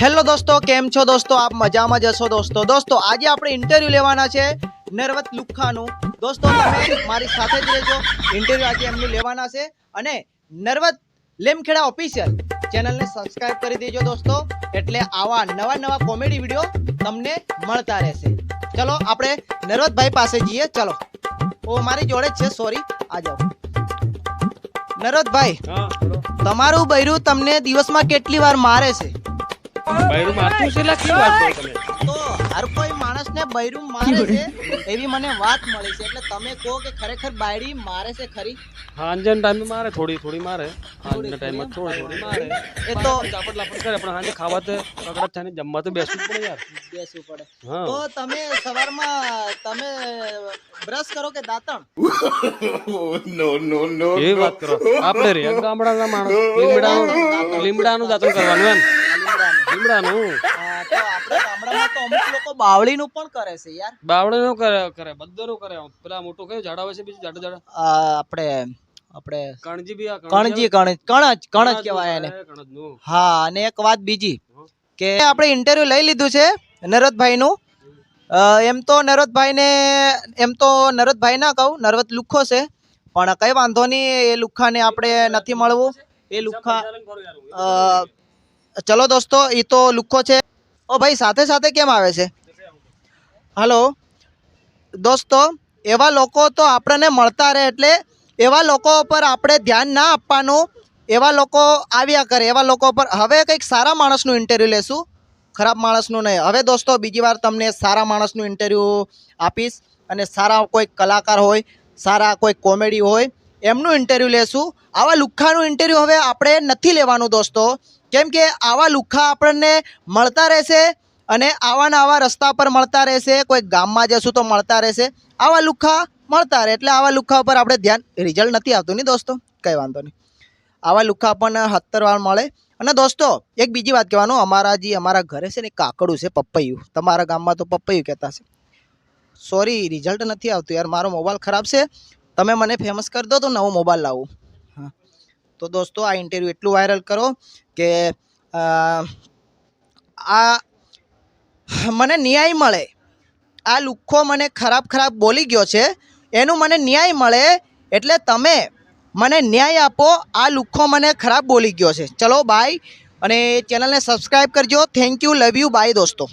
Hello દોસ્તો કેમ છો દોસ્તો? આપ મજામાં જશો દોસ્તો. દોસ્તો આજે આપણે ઇન્ટરવ્યૂ લેવાના છે નરવત લુખ્ખાનું દોસ્તો તમે મારી સાથે જ રહેજો. ઇન્ટરવ્યૂ આજે એમનું લેવાના છે. અને નરવત લેમખેડા ઓફિશિયલ ચેનલને સબસ્ક્રાઇબ કરી દેજો દોસ્તો. એટલે આવા નવા નવા કોમેડી વીડિયો તમને મળતા રહેશે. ચલો આપણે નરવતભાઈ પાસે જઈએ. ચલો. ઓ મારી જોડે જ છે સોરી આ જાઓ. નરવતભાઈ તમારું બૈરું તમને દિવસમાં કેટલી વાર મારે છે? બૈરું મારતું છે લા વાત કરો તમે? તો હર કોઈ માણસને બૈરું મારે છે એવી મને વાત મળી છે. એટલે તમે કહો કે ખરેખર બાયડી મારે છે ખરી? હાંજન ટાઈમે મારે થોડી થોડી મારે. હાંજના ટાઈમે થોડી થોડી મારે. એ તો ચાપડ લાપડ કરે પણ હાંજે ખાવા તો થાય ને જમવા તો બેસવું પડે યાર. બેસવું પડે. હા. તો તમે સવારમાં તમે બ્રશ કરો કે દાંતણ? એવી વાત કરો. આપણે રે ગામડાના માણસ લીમડાનું લીમડાનું દાંતણ કરવાનું એમ. લીમડાનું તો આપણે ગામડામાં તો અમુક લોકો બાવળીનું પણ કરે છે યાર. બાવળીનું કરે કરે બધાનું કરે. પેલા મોટું કયું ઝાડ આવે છે બીજું ઝાડ ઝાડ. આપણે આપણે કણજી બી કણજી કણજ કણજ કણજ કહેવાય એને. હા અને એક વાત બીજી કે આપણે ઇન્ટરવ્યુ લઈ લીધું છે નરવતભાઈનું નું એમ તો નરવતભાઈને એમ તો નરદભાઈ ના કહું નરવત લુખ્ખો છે. પણ કઈ વાંધો નહીં એ લુખ્ખાને આપણે નથી મળવું. એ લુખ્ખા ચલો દોસ્તો એ તો લુક્કો છે. ઓ ભાઈ, સાથે સાથે કેમ આવે છે? હલો. દોસ્તો, એવા લોકો તો આપણને મળતા રહે એટલે એવા લોકો પર આપણે ધ્યાન ના આપવાનું. એવા લોકો આવ્યા કરે, એવા લોકો પર. હવે કંઈક સારા માણસનું ઇન્ટરવ્યૂ લેશું. ખરાબ માણસનું નહીં. હવે દોસ્તો, બીજી વાર તમને સારા માણસનું ઇન્ટરવ્યૂ આપીશ. અને સારા કોઈ કલાકાર હોય, સારા કોઈ કોમેડી હોય એમનું ઇન્ટરવ્યૂ લેશું. આવા લુખ્ખાનું ઇન્ટરવ્યૂ હવે આપણે નથી લેવાનું દોસ્તો. કેમ કે આવા લુખ્ખા આપણને મળતા રહેશે અને આવા ને આવા રસ્તા પર મળતા રહેશે. કોઈ ગામમાં જશું તો મળતા રહેશે. આવા લુખ્ખા મળતા રહે એટલે આવા લુખ્ખા ઉપર આપણે ધ્યાન રિઝલ્ટ નથી આવતું નહીં દોસ્તો. કંઈ વાંધો નહીં. આવા લુખ્ખા આપણને સત્તર મળે. અને દોસ્તો, એક બીજી વાત કહેવાનું, અમારા જે અમારા ઘરે છે ને કાકડું છે, પપૈયું. તમારા ગામમાં તો પપૈયું કહેતા છે સોરી રિઝલ્ટ નથી આવતું યાર. મારો મોબાઈલ ખરાબ છે. તમે મને ફેમસ કરી દો તો નવો મોબાઈલ લાવું. હા. તો દોસ્તો આ ઇન્ટરવ્યૂ એટલું વાયરલ કરો કે આ મને ન્યાય મળે. આ લુખ્ખો મને ખરાબ ખરાબ બોલી ગયો છે. એનું મને ન્યાય મળે એટલે તમે મને ન્યાય આપો. આ લુખ્ખો મને ખરાબ બોલી ગયો છે. ચલો બાય અને ચેનલને સબસ્ક્રાઈબ કરજો. Thank you love you bye દોસ્તો.